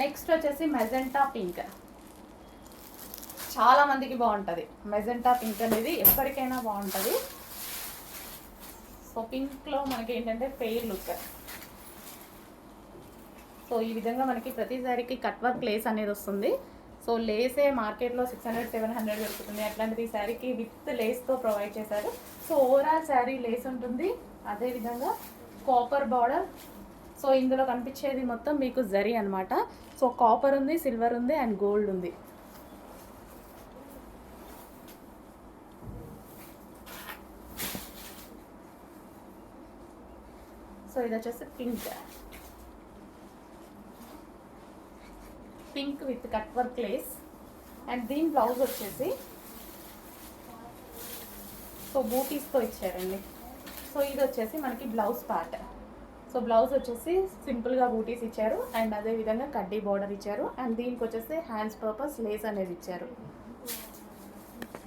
Next వచ్చేసి magenta pink చాలా మందికి బాగుంటుంది. మెజెంటా పింక్ అనేది ఎప్పటికైనా బాగుంటుంది. సో పింక్లో మనకి ఏంటంటే ఫెయిర్ లుక్ సో ఈ విధంగా మనకి ప్రతి శారీకి కట్ వర్క్ లేస్ అనేది వస్తుంది. సో లేసే మార్కెట్లో సిక్స్ హండ్రెడ్ సెవెన్ హండ్రెడ్ దొరుకుతుంది. అట్లాంటిది ఈ శారీకి విత్ లేస్తో ప్రొవైడ్ చేశారు. సో ఓవరాల్ శారీ లేస్ ఉంటుంది. అదేవిధంగా కాపర్ బార్డర్ సో ఇందులో కనిపించేది మొత్తం మీకు జరీ అన్నమాట. సో కాపర్ ఉంది సిల్వర్ ఉంది అండ్ గోల్డ్ ఉంది. సో ఇది వచ్చేసి pink pink with cut work lace and దీని బ్లౌజ్ వచ్చేసి సో బూటీస్తో ఇచ్చారండి. సో ఇది వచ్చేసి మనకి బ్లౌజ్ ప్యాటర్న్ సో బ్లౌజ్ వచ్చేసి సింపుల్గా బూటీస్ ఇచ్చారు అండ్ అదే విధంగా కడ్డీ బార్డర్ ఇచ్చారు అండ్ దీనికి వచ్చేసి హ్యాండ్స్ పర్పస్ లేస్ అనేది ఇచ్చారు.